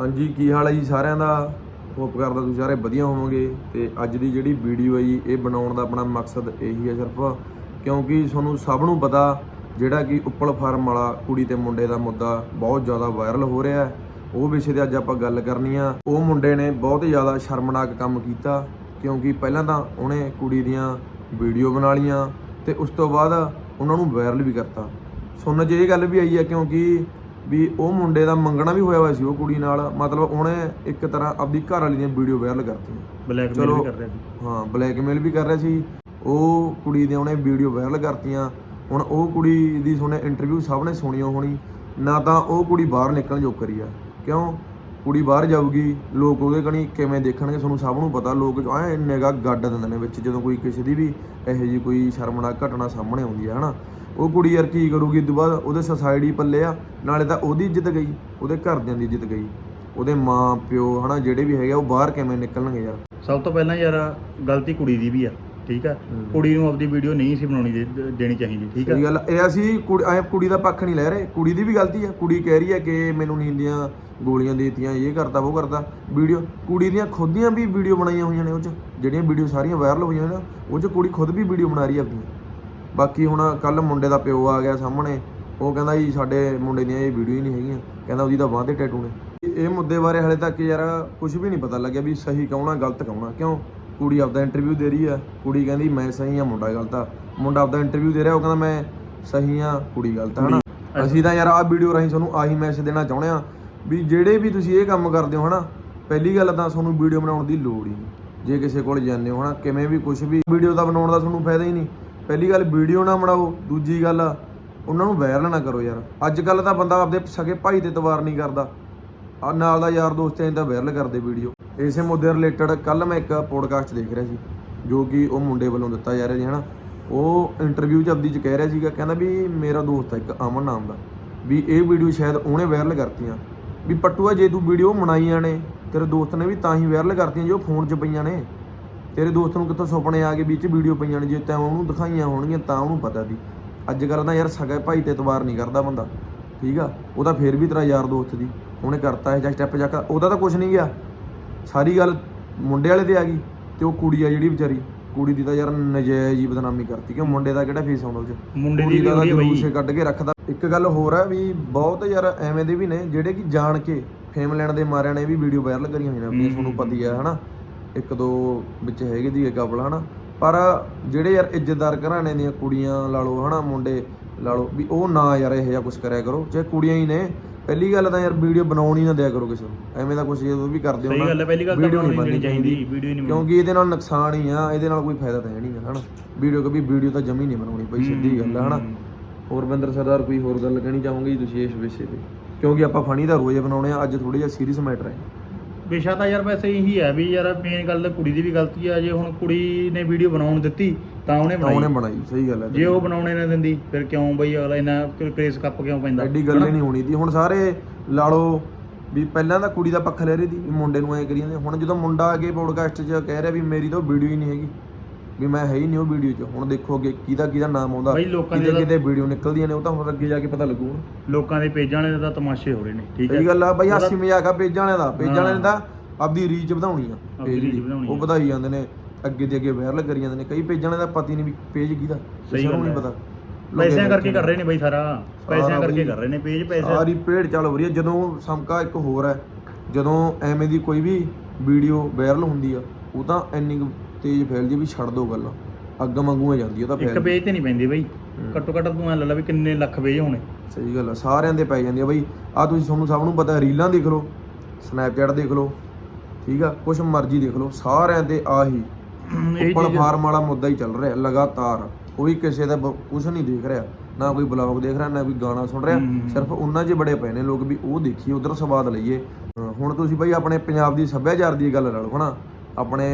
ਹਾਂਜੀ, ਕੀ ਹਾਲ ਹੈ ਜੀ ਸਾਰਿਆਂ ਦਾ? ਹੋਪ ਕਰਦਾ ਤੁਸੀਂ ਸਾਰੇ ਵਧੀਆ ਹੋਵੋਗੇ ਤੇ ਅੱਜ ਦੀ ਜਿਹੜੀ ਵੀਡੀਓ ਹੈ ਜੀ, ਇਹ ਬਣਾਉਣ ਦਾ ਆਪਣਾ ਮਕਸਦ ਇਹੀ ਹੈ ਸਿਰਫ, ਕਿਉਂਕਿ ਤੁਹਾਨੂੰ ਸਭ ਨੂੰ ਪਤਾ ਜਿਹੜਾ ਕਿ ਉੱਪਲ ਫਾਰਮ ਵਾਲਾ ਕੁੜੀ ਤੇ ਮੁੰਡੇ ਦਾ ਮੁੱਦਾ ਬਹੁਤ ਜ਼ਿਆਦਾ ਵਾਇਰਲ ਹੋ ਰਿਹਾ ਹੈ। ਉਹ ਵਿਸ਼ੇ ਤੇ ਅੱਜ ਆਪਾਂ ਗੱਲ ਕਰਨੀ ਆ। ਉਹ ਮੁੰਡੇ ਨੇ ਬਹੁਤ ਜ਼ਿਆਦਾ ਸ਼ਰਮਨਾਕ ਕੰਮ ਕੀਤਾ, ਕਿਉਂਕਿ ਪਹਿਲਾਂ ਤਾਂ ਉਹਨੇ ਕੁੜੀ ਦੀਆਂ ਵੀਡੀਓ ਬਣਾ ਲੀਆਂ ਤੇ ਉਸ ਤੋਂ ਬਾਅਦ ਉਹਨਾਂ ਨੂੰ ਵਾਇਰਲ ਵੀ ਕਰਤਾ। ਸੁਣਨ 'ਚ ਇਹ ਗੱਲ ਵੀ ਆਈ ਹੈ ਕਿਉਂਕਿ ਵੀ ਉਹ ਮੁੰਡੇ ਦਾ ਮੰਗਣਾ ਵੀ ਹੋਇਆ ਹੋਇਆ ਸੀ ਉਹ ਕੁੜੀ ਨਾਲ ਮਤਲਬ ਉਹਨੇ ਇੱਕ ਤਰ੍ਹਾਂ ਆਪਦੀ ਘਰ ਵਾਲੀ ਦੀਆਂ ਵੀਡੀਓ ਵਾਇਰਲ ਕਰਤੀਆਂ। ਬਲੈਕਮੇਲ। ਵੀ ਕਰ ਰਿਹਾ ਸੀ। ਹਾਂ ਬਲੈਕਮੇਲ ਵੀ ਕਰ ਰਿਹਾ ਸੀ। ਉਹ ਕੁੜੀ ਦੇ ਉਹਨੇ ਵੀਡੀਓ ਵਾਇਰਲ ਕਰਤੀਆਂ। ਹੁਣ ਉਹ ਕੁੜੀ ਦੀ ਸੁਣੇ ਇੰਟਰਵਿਊ ਸਭ ਨੇ ਸੁਣੀ ਹੋਣੀ। ਨਾ ਤਾਂ ਉਹ ਕੁੜੀ ਬਾਹਰ ਨਿਕਲਣ ਜੋਗ ਕਰੀ ਆ। ਕਿਉਂ? ਕੁੜੀ ਬਾਹਰ ਜਾਊਗੀ ਲੋਕ ਉਹਦੇ ਕਣੀ ਕਿਵੇਂ ਦੇਖਣਗੇ ਤੁਹਾਨੂੰ ਸਭ ਨੂੰ ਪਤਾ। ਲੋਕ ਐ ਨਿਗਾਹ ਗੱਡ ਦਿੰਦੇ ਨੇ ਵਿੱਚ ਜਦੋਂ ਕੋਈ ਕਿਸੇ ਦੀ ਵੀ ਇਹੋ ਜੀ ਕੋਈ ਸ਼ਰਮਨਾਕ ਘਟਨਾ ਸਾਹਮਣੇ ਆਉਂਦੀ ਹੈ ਹਨਾ? ਉਹ ਕੁੜੀ ਯਾਰ ਕੀ ਕਰੂਗੀ? ਤੋਂ ਬਾਅਦ ਉਹਦੇ ਸੁਸਾਇਟੀ ਪੱਲੇ ਆ ਨਾਲੇ ਤਾਂ ਉਹਦੀ ਇੱਜ਼ਤ ਗਈ ਉਹਦੇ ਘਰਦਿਆਂ ਦੀ ਇੱਜ਼ਤ ਗਈ। ਉਹਦੇ ਮਾਂ ਪਿਓ ਹਨਾ ਜਿਹੜੇ ਵੀ ਹੈਗੇ ਆ, ਉਹ ਬਾਹਰ ਕਿਵੇਂ ਨਿਕਲਣਗੇ ਯਾਰ? ਸਭ ਤੋਂ ਪਹਿਲਾਂ ਯਾਰ ਗਲਤੀ ਕੁੜੀ ਦੀ ਵੀ ਆ ਠੀਕ ਆ। ਕੁੜੀ ਨੂੰ ਆਪਦੀ ਵੀਡੀਓ ਨਹੀਂ ਸੀ ਬਣਾਉਣੀ ਦੇ- ਦੇਣੀ ਚਾਹੀਦੀ ਠੀਕ ਆ? ਸਹੀ ਗੱਲ ਆ। ਇਹ ਅਸੀਂ ਕੁੜੀ ਐਂ ਕੁੜੀ ਦਾ ਪੱਖ ਨਹੀਂ ਲੈ ਰਹੇ। ਕੁੜੀ ਦੀ ਵੀ ਗਲਤੀ ਹੈ ਕੁੜੀ ਕਹਿ ਰਹੀ ਹੈ ਕਿ ਮੈਨੂੰ ਨੀਂਦ ਦੀਆਂ ਗੋਲੀਆਂ ਦੇ ਦਿੱਤੀਆਂ ਇਹ ਕਰਤਾ ਉਹ ਕਰਤਾ। ਵੀਡੀਓ ਕੁੜੀ ਦੀਆਂ ਖੁਦ ਦੀਆਂ ਵੀ ਵੀਡੀਓ ਬਣਾਈਆਂ ਹੋਈਆਂ ਨੇ ਉਹ ਚ। ਜਿਹੜੀਆਂ ਵੀਡੀਓ ਸਾਰੀਆਂ ਵਾਇਰਲ ਹੋਈਆਂ ਨੇ ਉਹ ਚ ਕੁੜੀ ਖੁਦ ਵੀ ਵੀਡੀਓ ਬਣਾ ਰਹੀ ਹੈ ਆਪਣੀ। ਬਾਕੀ ਹੁਣ ਕੱਲ ਮੁੰਡੇ ਦਾ ਪਿਓ ਆ ਗਿਆ ਸਾਹਮਣੇ ਉਹ ਕਹਿੰਦਾ ਜੀ ਸਾਡੇ ਮੁੰਡੇ ਦੀਆਂ ਇਹ ਵੀਡੀਓ ਹੀ ਨਹੀਂ ਹੈਗੀਆਂ ਕਹਿੰਦਾ ਉਹਦੀ ਤਾਂ ਬਾਂਹ ਤੇ ਟੈਟੂ ਨੇ। ਇਹ ਮੁੱਦੇ ਬਾਰੇ ਹਲੇ ਤੱਕ ਯਾਰ ਕੁਝ ਵੀ ਨਹੀਂ ਪਤਾ ਲੱਗਿਆ ਵੀ ਸਹੀ ਕੌਣ ਗਲਤ ਕੌਣ ਕਿਉਂ? ਕੁੜੀ ਆਪਦਾ ਇੰਟਰਵਿਊ ਦੇ ਰਹੀ ਆ ਕੁੜੀ ਕਹਿੰਦੀ ਮੈਂ ਸਹੀ ਆ ਮੁੰਡਾ ਗਲਤ ਆ। ਮੁੰਡਾ ਆਪਦਾ ਇੰਟਰਵਿਊ ਦੇ ਰਿਹਾ ਉਹ ਕਹਿੰਦਾ ਮੈਂ ਸਹੀ ਆ ਕੁੜੀ ਗਲਤ ਆ ਹਨਾ? ਅਸੀਂ ਤਾਂ ਯਾਰ ਆਹ ਵੀਡੀਓ ਰਾਹੀਂ ਤੁਹਾਨੂੰ ਆਹੀ ਮੈਸੇਜ ਦੇਣਾ ਚਾਹੁੰਦੇ ਆ ਵੀ ਜਿਹੜੇ ਵੀ ਤੁਸੀਂ ਇਹ ਕੰਮ ਕਰਦੇ ਹੋ ਹਨਾ? ਪਹਿਲੀ ਗੱਲ ਤਾਂ ਤੁਹਾਨੂੰ ਵੀਡੀਓ ਬਣਾਉਣ ਦੀ ਲੋੜ ਹੀ ਨਹੀਂ। ਜੇ ਕਿਸੇ ਕੋਲ ਜਾਂਦੇ ਹੋ ਹਨਾ? ਕਿਵੇਂ ਵੀ ਕੁਝ ਵੀ ਵੀਡੀਓ ਦਾ ਬਣਾਉਣ ਦਾ ਤੁਹਾਨੂੰ ਫਾਇਦਾ ਹੀ ਨਹੀਂ। ਪਹਿਲੀ ਗੱਲ ਵੀਡੀਓ ਨਾ ਬਣਾਓ, ਦੂਜੀ ਗੱਲ ਉਹਨਾਂ ਨੂੰ ਵਾਇਰਲ ਨਾ ਕਰੋ ਯਾਰ। ਅੱਜ ਕੱਲ ਤਾਂ ਬੰਦਾ ਆਪਦੇ ਸਕੇ ਭਾਈ ਤੇ ਤਵਾਰ ਨਹੀਂ ਕਰਦਾ। ਆ ਨਾਲ ਦਾ ਯਾਰ ਦੋਸਤਾਂ ਨੇ ਤਾਂ ਵਾਇਰਲ ਕਰਦੇ ਵੀਡੀਓ। ਇਸੇ ਮੁੱਦੇ ਰਿਲੇਟਡ ਕੱਲ ਮੈਂ ਇੱਕ ਪੋਡਕਾਸਟ ਦੇਖ ਰਿਹਾ ਸੀ, ਜੋ ਕਿ ਉਹ ਮੁੰਡੇ ਵੱਲੋਂ ਦਿੱਤਾ ਜਾ ਰਿਹਾ ਸੀ, ਹਨਾ। ਉਹ ਇੰਟਰਵਿਊ ਚ ਆਪਦੀ ਚ ਕਹਿ ਰਿਹਾ ਸੀਗਾ, ਕਹਿੰਦਾ ਵੀ ਮੇਰਾ ਦੋਸਤ ਆ ਇੱਕ ਅਮਨ ਨਾਮ ਦਾ, ਵੀ ਇਹ ਵੀਡੀਓ ਸ਼ਾਇਦ ਉਹਨੇ ਵਾਇਰਲ ਕਰਤੀਆਂ। ਵੀ ਪੱਟੂਆ ਜੇ ਤੂੰ ਵੀਡੀਓ ਬਣਾਈਆਂ ਨੇ, ਤੇਰੇ ਦੋਸਤ ਨੇ ਵੀ ਤਾਂ ਹੀ ਵਾਇਰਲ ਕਰਤੀਆਂ, ਜੋ ਫੋਨ 'ਚ ਪਈਆਂ ਨੇ। ਤੇਰੇ ਦੋਸਤ ਨੂੰ ਕਿੱਥੋਂ ਸੁਪਨੇ ਆ ਕੇ ਵਿੱਚ ਵੀਡੀਓ ਪਈਆਂ ਨੇ ਜੇ ਤੈਂ ਉਹਨੂੰ ਦਿਖਾਈਆਂ ਹੋਣਗੀਆਂ ਤਾਂ ਉਹਨੂੰ ਪਤਾ ਦੀ ਅੱਜ ਕੱਲ੍ਹ ਤਾਂ ਯਾਰ ਸਗਾ ਭਾਈ ਤੇ ਇਤਬਾਰ ਨਹੀਂ ਕਰਦਾ ਬੰਦਾ ਠੀਕ ਆ? ਉਹ ਤਾਂ ਫੇਰ ਵੀ ਤੇਰਾ ਯਾਰ ਦੋਸਤ ਦੀ ਉਹਨੇ ਕਰਤਾ ਇਹ ਜਾਂ ਸਟੈਪ ਜਾ ਕੇ ਉਹਦਾ ਤਾਂ ਕੁਝ ਨਹੀਂ ਗਿਆ। ਸਾਰੀ ਗੱਲ ਮੁੰਡੇ ਵਾਲੇ ਤੇ ਆ ਗਈ ਤੇ ਉਹ ਕੁੜੀ ਆ ਜਿਹੜੀ ਵਿਚਾਰੀ ਕੁੜੀ ਦੀ ਤਾਂ ਯਾਰ ਨਜਾਇਜ਼ ਹੀ ਬਦਨਾਮੀ ਕਰਤੀ ਕਿ ਮੁੰਡੇ ਦਾ ਕਿਹੜਾ ਫੇਸ ਆਉਂਦਾ ਉਹ 'ਚ? ਮੁੰਡੇ ਦੀ ਤਾਂ ਆ ਜਲੂਸ ਕੱਢ ਕੇ ਰੱਖਦਾ। ਇੱਕ ਗੱਲ ਹੋਰ ਹੈ ਵੀ ਬਹੁਤ ਯਾਰ ਐਵੇਂ ਦੇ ਵੀ ਨੇ ਜਿਹੜੇ ਕਿ ਜਾਣ ਕੇ ਫੇਮ ਲੈਣ ਦੇ ਮਾਰਿਆਂ ਨੇ ਵੀ ਵੀਡੀਓ ਵਾਇਰਲ ਕਰੀਆਂ ਹੋਈਆਂ ਨੇ ਆਪਣੀਆਂ ਤੁਹਾਨੂੰ ਪਤਾ ਹੀ ਹੈ। ਹਨਾ? ਇੱਕ ਦੋ ਵਿੱਚ ਹੈਗੇ ਦੀ ਕਪਲ ਹਨਾ? ਪਰ ਜਿਹੜੇ ਯਾਰ ਇੱਜ਼ਤਦਾਰ ਘਰਾਣੇ ਦੀਆਂ ਕੁੜੀਆਂ ਲਾ ਲਓ ਹਨਾ ਮੁੰਡੇ ਲਾ ਲਓ ਵੀ ਉਹ ਨਾ ਯਾਰ ਇਹੋ ਜਿਹਾ ਕੁਝ ਕਰਿਆ ਕਰੋ। ਜੇ ਕੁੜੀਆਂ ਹੀ ਨੇ ਪਹਿਲੀ ਗੱਲ ਤਾਂ ਯਾਰ ਵੀਡੀਓ ਬਣਾਉਣ ਹੀ ਨਾ ਦਿਆ ਕਰੋ ਕਿਸੇ ਨੂੰ। ਐਵੇਂ ਦਾ ਕੁਝ ਜਦੋਂ ਵੀ ਕਰਦੇ ਹੋ ਸਹੀ ਗੱਲ ਹੈ ਪਹਿਲੀ ਗੱਲ ਤਾਂ ਵੀਡੀਓ ਨਹੀਂ ਬਣਨੀ ਚਾਹੀਦੀ ਵੀਡੀਓ ਨਹੀਂ ਕਿਉਂਕਿ ਇਹਦੇ ਨਾਲ ਨੁਕਸਾਨ ਹੀ ਆ ਇਹਦੇ ਨਾਲ ਕੋਈ ਫਾਇਦਾ ਤਾਂ ਹੈ ਨਹੀਂ ਗਾ, ਹਨਾ? ਵੀਡੀਓ ਕਭੀ ਵੀਡੀਓ ਤਾਂ ਜਮੀ ਨਹੀਂ ਬਣਾਉਣੀ ਪਈ ਸਿੱਧੀ ਗੱਲ ਹੈ ਹਨਾ? ਹੋਰ ਬਿੰਦਰ ਸਰਦਾਰ ਕੋਈ ਹੋਰ ਗੱਲ ਕਹਿਣੀ ਚਾਹੋਗੇ ਜੀ ਤੁਸੀਂ ਇਸ ਵਿਸ਼ੇ ਤੇ? ਕਿਉਂਕਿ ਆਪਾਂ ਫਨੀ ਦਾ ਰੋਜ਼ ਬਣਾਉਣੇ ਆ ਅੱਜ ਥੋੜੀ ਜਿਹਾ ਸੀਰੀਅਸ ਮੈਟਰ ਹੈ। ਵਿਸ਼ਾ ਤਾਂ ਯਾਰ ਵੈਸੇ ਇਹੀ ਹੈ ਵੀ ਯਾਰ ਮੇਨ ਗੱਲ ਤਾਂ ਕੁੜੀ ਦੀ ਵੀ ਗਲਤੀ ਆ ਜੇ ਹੁਣ ਕੁੜੀ ਨੇ ਵੀਡੀਓ ਬਣਾਉਣ ਦਿੱਤੀ ਤਾਂ ਉਹਨੇ ਤਾਂ ਉਹਨੇ ਬਣਾਈ ਬਣਾਈ ਸਹੀ ਗੱਲ ਹੈ। ਜੇ ਉਹ ਬਣਾਉਣੇ ਨਾ ਦਿੰਦੀ ਫਿਰ ਕਿਉਂ ਬਈ ਅਗਲਾ ਇਹਨਾਂ ਕ੍ਰੇਸ ਕੱਪ ਕਿਉਂ ਪੈਂਦਾ? ਐਡੀ ਗੱਲ ਹੀ ਨਹੀਂ ਹੋਣੀ ਦੀ। ਹੁਣ ਸਾਰੇ ਲਾ ਲਓ ਵੀ ਪਹਿਲਾਂ ਤਾਂ ਕੁੜੀ ਦਾ ਪੱਖ ਲੈ ਰਹੀ ਦੀ ਵੀ ਮੁੰਡੇ ਨੂੰ ਐ ਕਰੀ ਜਾਂਦੇ। ਹੁਣ ਜਦੋਂ ਮੁੰਡਾ ਆ ਕੇ ਪੋਡਕਾਸਟ 'ਚ ਕਹਿ ਰਿਹਾ ਵੀ ਮੇਰੀ ਤਾਂ ਵੀਡੀਓ ਹੀ ਨਹੀਂ ਹੈਗੀ ਵੀ ਮੈਂ ਹੈ ਹੀ ਨਹੀਂ ਉਹ ਵੀਡੀਓ 'ਚ ਹੁਣ ਦੇਖੋ ਅੱਗੇ ਕਿਹਦਾ ਕਿਹਦਾ ਨਾਮ ਆਉਂਦਾ ਬਈ ਲੋਕਾਂ ਦੇ ਕਿਤੇ ਕਿਤੇ ਵੀਡੀਓ ਨਿਕਲਦੀਆਂ ਨੇ ਉਹ ਤਾਂ ਹੁਣ ਅੱਗੇ ਜਾ ਕੇ ਪਤਾ ਲੱਗੂ ਹੁਣ ਲੋਕਾਂ ਦੇ ਪੇਜਾਂ ਵਾਲੇ ਦਾ ਤਮਾਸ਼ੇ ਹੋ ਰਹੇ ਨੇ ਠੀਕ ਹੈ ਸਹੀ ਗੱਲ ਆ ਬਈ ਹਾਸੀ ਮਜ਼ਾਕ ਆ ਪੇਜਾਂ ਵਾਲਿਆਂ ਦਾ ਪੇਜਾਂ ਵਾਲਿਆਂ ਨੇ। ਤਾਂ ਆਪਦੀ ਰੀਚ ਵਧਾਉਣੀ ਆ ਆਪਦੀ page reach ਦੀ। ਵਧਾਉਣੀ ਉਹ ਆ। ਵਧਾਈ ਜਾਂਦੇ ਨੇ ਅੱਗੇ ਦੇ ਅੱਗੇ ਵਾਇਰਲ ਕਰੀ ਜਾਂਦੇ ਨੇ ਕਈ ਪੇਜਾਂ ਵਾਲਿਆਂ ਦਾ ਪਤਾ ਹੀ ਨਹੀਂ ਵੀ ਪੇਜ ਕਿਹਦਾ ਸਹੀ ਕਿਸੇ ਨੂੰ ਗੱਲ ਨਹੀਂ ਹੈ। ਪਤਾ ਪੈਸਿਆਂ ਕਰਕੇ ਕਰ ਰਹੇ ਨੇ ਬਈ ਸਾਰਾ ਪੈਸਿਆਂ ਕਰਕੇ ਬਈ। ਕਰ ਰਹੇ ਨੇ ਪੇਜ ਪੈਸੇ ਸਾਰੀ ਪੇੜ ਚੱਲ ਹੋ ਰਹੀ ਹੈ ਜਦੋਂ ਸਮਕਾ ਇੱਕ ਹੋਰ ਹੈ ਜਦੋਂ ਐਵੇਂ ਦੀ ਕੋਈ ਵੀ ਵੀਡੀਓ ਵਾਇਰਲ ਹੁੰਦੀ ਆ ਉਹ ਤਾਂ ਇੰਨੀ ਕੁ ਤੇਜ਼ ਫੈਲਦੀ ਆ ਵੀ ਛੱਡ ਦੋ ਗੱਲ। ਅੱਗ ਵਾਂਗੂ ਆ ਜਾਂਦੀ ਆ ਉਹ ਤਾਂ ਇੱਕ ਫੈਲ ਤੇ ਨਹੀਂ ਪੈਂਦੀ ਬਈ। ਘੱਟੋ ਘੱਟ ਤੂੰ ਐ ਲੈ ਲਾ ਵੀ ਕਿੰਨੇ ਲੱਖ ਪੇਜ ਹੋਣੇ। ਸਹੀ ਗੱਲ ਆ ਸਾਰਿਆਂ ਦੇ ਪੈ ਜਾਂਦੀ ਆ ਬਈ। ਆ ਤੁਸੀਂ ਤੁਹਾਨੂੰ ਸਭ ਨੂੰ ਪਤਾ ਰੀਲਾਂ ਦੇਖ ਲਓ ਸਨੈਪਚੈਟ ਦੇਖ ਲਓ ਠੀਕ ਆ ਕੁਛ ਮਰਜ਼ੀ ਦੇਖ ਲਓ ਸਾਰਿਆਂ ਦੇ ਆਹੀ ਇਹ ਚੀਜ਼ ਫਾਰਮ ਵਾਲਾ ਮੁੱਦਾ ਹੀ ਚੱਲ ਰਿਹਾ ਲਗਾਤਾਰ। ਕੋਈ ਕਿਸੇ ਦਾ ਬ- ਕੁਛ ਨਹੀਂ ਦੇਖ ਰਿਹਾ ਨਾ ਕੋਈ ਬਲੌਗ ਦੇਖ ਰਿਹਾ ਨਾ ਕੋਈ ਗਾਣਾ ਸੁਣ ਰਿਹਾ। ਸਿਰਫ ਉਹਨਾਂ 'ਚ ਬੜੇ ਪਏ ਨੇ ਲੋਕ ਵੀ ਉਹ ਦੇਖੀਏ ਉਧਰ ਸਵਾਦ ਲਈਏ। ਹੁਣ ਤੁਸੀਂ ਬਈ ਆਪਣੇ ਪੰਜਾਬ ਦੀ ਸੱਭਿਆਚਾਰ ਦੀ ਗੱਲ ਲਾ ਲਓ ਹਨਾ? ਆਪਣੇ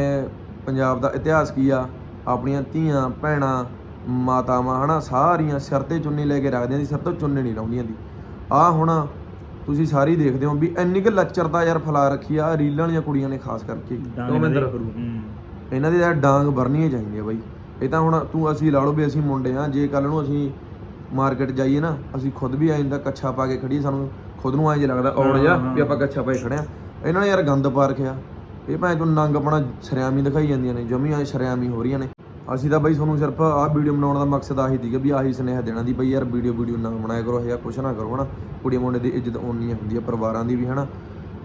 ਪੰਜਾਬ ਦਾ ਇਤਿਹਾਸ ਕੀ ਆ? ਆਪਣੀਆਂ ਧੀਆਂ ਭੈਣਾਂ ਮਾਤਾਵਾਂ ਹਨਾ ਸਾਰੀਆਂ ਸਿਰ ਤੇ ਚੁੰਨੀ ਲੈ ਕੇ ਰੱਖਦੀਆਂ ਦੀ ਸਿਰ ਤੋਂ ਚੁੰਨੀ ਨਹੀਂ ਲਾਉਂਦੀਆਂ ਦੀ ਆ ਹੁਣ ਤੁਸੀਂ ਸਾਰੀ ਦੇਖਦੇ ਹੋ ਵੀ ਇੰਨੀ ਕੁ ਲੱਚਰਤਾ ਯਾਰ ਫੈਲਾ ਰੱਖੀ ਆ ਰੀਲਾਂ ਵਾਲੀਆਂ ਕੁੜੀਆਂ ਨੇ ਖਾਸ ਕਰਕੇ। ਹੂੰ। ਇਹਨਾਂ ਦੀ ਯਾਰ ਡਾਂਗ ਵਰਨੀਆਂ ਚਾਹੀਦੀਆਂ ਬਾਈ। ਇਹ ਤਾਂ ਹੁਣ ਤੂੰ ਅਸੀਂ ਲਾ ਲਓ ਵੀ ਅਸੀਂ ਮੁੰਡੇ ਆ ਜੇ ਕੱਲ ਨੂੰ ਅਸੀਂ ਮਾਰਕੀਟ ਜਾਈਏ ਨਾ ਅਸੀਂ ਖੁਦ ਵੀ ਆਇੰਦਾ ਕੱਛਾ ਪਾ ਕੇ ਖੜੀ ਸਾਨੂੰ ਖੁਦ ਨੂੰ ਐਂ ਜਿਹਾ ਲੱਗਦਾ ਔੜ ਹਾਂ, ਜਾ। ਵੀ ਆਪਾਂ ਕੱਛਾ ਪਾਈ ਖੜੇ ਆ। ਇਹਨਾਂ ਨੇ ਯਾਰ ਗੰਦ ਪਾ ਰੱਖਿਆ। ਇਹ ਭਾਵੇਂ ਤੁਹਾਨੂੰ ਨੰਗ ਆਪਣਾ ਸ਼ਰਿਆਮੀ ਦਿਖਾਈ ਜਾਂਦੀਆਂ ਨੇ ਜਮੀ ਐ ਸ਼ਰਿਆਮੀ ਹੋ ਰਹੀਆਂ ਨੇ। ਅਸੀਂ ਤਾਂ ਬਈ ਤੁਹਾਨੂੰ ਸਿਰਫ ਆਹ ਵੀਡੀਓ ਬਣਾਉਣ ਦਾ ਮਕਸਦ ਆਹੀ ਸੀਗਾ ਵੀ ਆਹੀ ਸੁਨੇਹਾ ਦੇਣਾ ਦੀ ਬਈ ਯਾਰ ਵੀਡੀਓ ਵੀਡੀਓ ਨਾ ਬਣਾਇਆ ਕਰੋ, ਇਹ ਕੁਛ ਨਾ ਕਰੋ, ਹਨਾ। ਕੁੜੀ ਮੁੰਡੇ ਦੀ ਇੱਜ਼ਤ ਓਨੀ ਹੁੰਦੀ ਆ, ਪਰਿਵਾਰਾਂ ਦੀ ਵੀ, ਹਨਾ।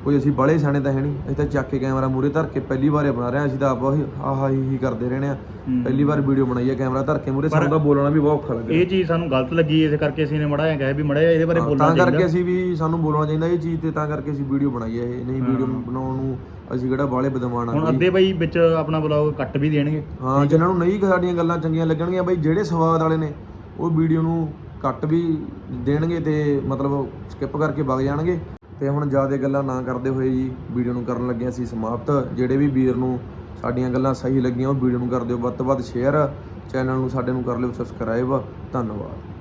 ਕੋਈ ਅਸੀਂ ਬੜੇ ਸਿਆਣੇ ਤਾਂ ਹੈ ਨਹੀਂ। ਅਸੀਂ ਤਾਂ ਚੱਕ ਕੇ ਕੈਮਰਾ ਮੂਰੇ ਧਰ ਕੇ ਪਹਿਲੀ ਵਾਰ ਬਣਾ ਰਹੇ ਹਾਂ ਅਸੀਂ ਤਾਂ ਆਪ ਆਹੀ ਹੀ ਹੀ ਕਰਦੇ ਰਹਿਣੇ ਆ। ਪਹਿਲੀ ਵਾਰ ਵੀਡੀਓ ਬਣਾਈ ਹੈ ਕੈਮਰਾ ਧਰ ਕੇ ਮੂਰੇ ਸਾਨੂੰ ਤਾਂ ਬੋਲਣਾ ਵੀ ਬਹੁਤ ਔਖਾ ਲੱਗਿਆ ਇਹ ਚੀਜ਼ ਸਾਨੂੰ ਗਲਤ ਲੱਗੀ ਇਸ ਕਰਕੇ ਅਸੀਂ ਨੇ ਮੜਾ ਜਿਹਾ ਕਿਹਾ ਵੀ ਮੜਾ ਇਹਦੇ ਬਾਰੇ ਬੋਲਣਾ ਤਾਂ ਕਰਕੇ ਅਸੀਂ ਵੀ ਸਾਨੂੰ ਬੋਲਣਾ ਚਾਹੀਦਾ ਇਹ ਚੀਜ਼ ਤੇ ਤਾਂ ਕਰਕੇ ਅਸੀਂ ਵੀਡੀਓ ਬਣਾਈ ਹੈ ਇਹ। ਨਹੀਂ ਵੀਡੀਓ ਬਣਾਉਣ ਨੂੰ ਅਸੀਂ ਕਿਹੜਾ ਬਾਹਲੇ ਬਦਮਾਨ ਆ ਹੁਣ। ਅੱਧੇ ਬਈ ਵਿੱਚ ਆਪਣਾ ਬਲੌਗ ਕੱਟ ਵੀ ਦੇਣਗੇ। ਹਾਂ ਜਿਨ੍ਹਾਂ ਨੂੰ ਨਹੀਂ ਸਾਡੀਆਂ ਗੱਲਾਂ ਚੰਗੀਆਂ ਲੱਗਣਗੀਆਂ ਬਈ ਜਿਹੜੇ ਸਵਾਦ ਵਾਲੇ ਨੇ ਉਹ ਵੀਡੀਓ ਨੂੰ ਕੱਟ ਵੀ ਦੇਣਗੇ ਤੇ ਮਤਲਬ ਸਕਿਪ ਕਰਕੇ ਵਗ ਜਾਣਗੇ। ਤੇ ਹੁਣ ਜ਼ਿਆਦਾ ਗੱਲਾਂ ਨਾ ਕਰਦੇ ਹੋਏ ਜੀ ਵੀਡੀਓ ਨੂੰ ਕਰਨ ਲੱਗੇ ਅਸੀਂ ਸਮਾਪਤ। ਜਿਹੜੇ ਵੀ ਵੀਰ ਨੂੰ ਸਾਡੀਆਂ ਗੱਲਾਂ ਸਹੀ ਲੱਗੀਆਂ ਉਹ ਵੀਡੀਓ ਨੂੰ ਕਰ ਦਿਓ। ਵੱਧ ਤੋਂ ਵੱਧ ਸ਼ੇਅਰ ਚੈਨਲ ਨੂੰ ਸਾਡੇ ਨੂੰ ਕਰ ਲਿਓ ਸਬਸਕ੍ਰਾਈਬ ਧੰਨਵਾਦ।